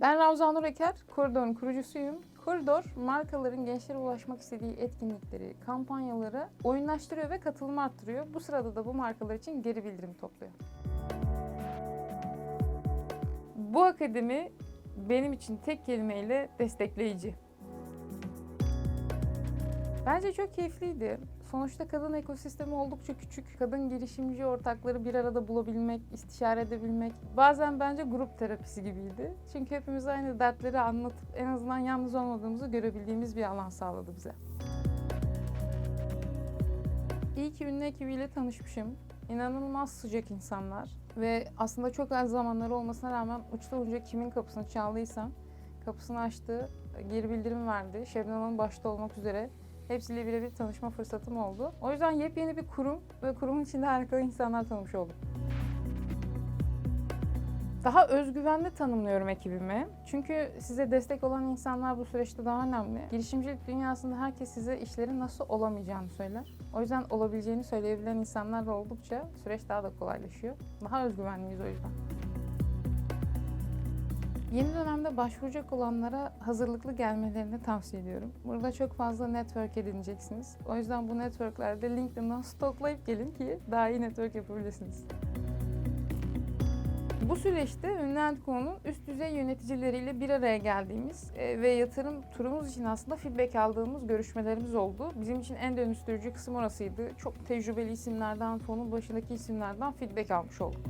Ben Ravza Nur Eker, Koridor'un kurucusuyum. Koridor, markaların gençlere ulaşmak istediği etkinlikleri, kampanyaları oyunlaştırıyor ve katılımı arttırıyor. Bu sırada da bu markalar için geri bildirim topluyor. Bu akademi benim için tek kelimeyle destekleyici. Bence çok keyifliydi. Sonuçta kadın ekosistemi oldukça küçük. Kadın girişimci ortakları bir arada bulabilmek, istişare edebilmek bazen bence grup terapisi gibiydi. Çünkü hepimiz aynı dertleri anlatıp en azından yalnız olmadığımızı görebildiğimiz bir alan sağladı bize. İyi ki ünlü ekibiyle tanışmışım. İnanılmaz sıcak insanlar ve aslında çok az zamanları olmasına rağmen uçta uca kimin kapısını çaldıysam kapısını açtı, geri bildirim verdi. Şebnem Hanım başta olmak üzere hepsiyle birebir tanışma fırsatım oldu. O yüzden yepyeni bir kurum ve kurumun içinde harika insanlar tanımış oldum. Daha özgüvenli tanımlıyorum ekibimi. Çünkü size destek olan insanlar bu süreçte daha önemli. Girişimcilik dünyasında herkes size işlerin nasıl olamayacağını söyler. O yüzden olabileceğini söyleyebilen insanlar da oldukça süreç daha da kolaylaşıyor. Daha özgüvenliyiz o yüzden. Yeni dönemde başvuracak olanlara hazırlıklı gelmelerini tavsiye ediyorum. Burada çok fazla network edineceksiniz. O yüzden bu networklerde LinkedIn'dan stoklayıp gelin ki daha iyi network yapabilirsiniz. Bu süreçte Ünlü Endko'nun üst düzey yöneticileriyle bir araya geldiğimiz e, ve yatırım turumuz için aslında feedback aldığımız görüşmelerimiz oldu. Bizim için en dönüştürücü kısım orasıydı. Çok tecrübeli isimlerden, fonun başındaki isimlerden feedback almış olduk.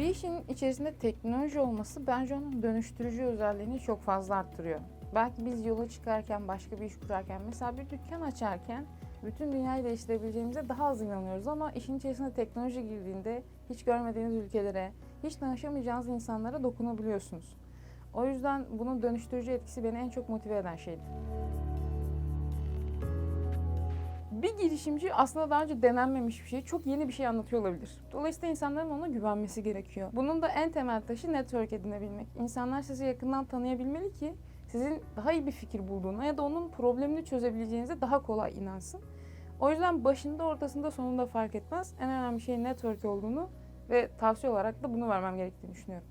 Bir işin içerisinde teknoloji olması bence onun dönüştürücü özelliğini çok fazla arttırıyor. Belki biz yola çıkarken, başka bir iş kurarken, mesela bir dükkan açarken bütün dünyayı değiştirebileceğimize daha az inanıyoruz ama işin içerisine teknoloji girdiğinde hiç görmediğiniz ülkelere, hiç tanışamayacağınız insanlara dokunabiliyorsunuz. O yüzden bunun dönüştürücü etkisi beni en çok motive eden şeydi. Bir girişimci aslında daha önce denenmemiş bir şey, çok yeni bir şey anlatıyor olabilir. Dolayısıyla insanların ona güvenmesi gerekiyor. Bunun da en temel taşı network edinebilmek. İnsanlar sizi yakından tanıyabilmeli ki sizin daha iyi bir fikir bulduğuna ya da onun problemini çözebileceğinize daha kolay inansın. O yüzden başında, ortasında, sonunda fark etmez. En önemli şey network olduğunu ve tavsiye olarak da bunu vermem gerektiğini düşünüyorum.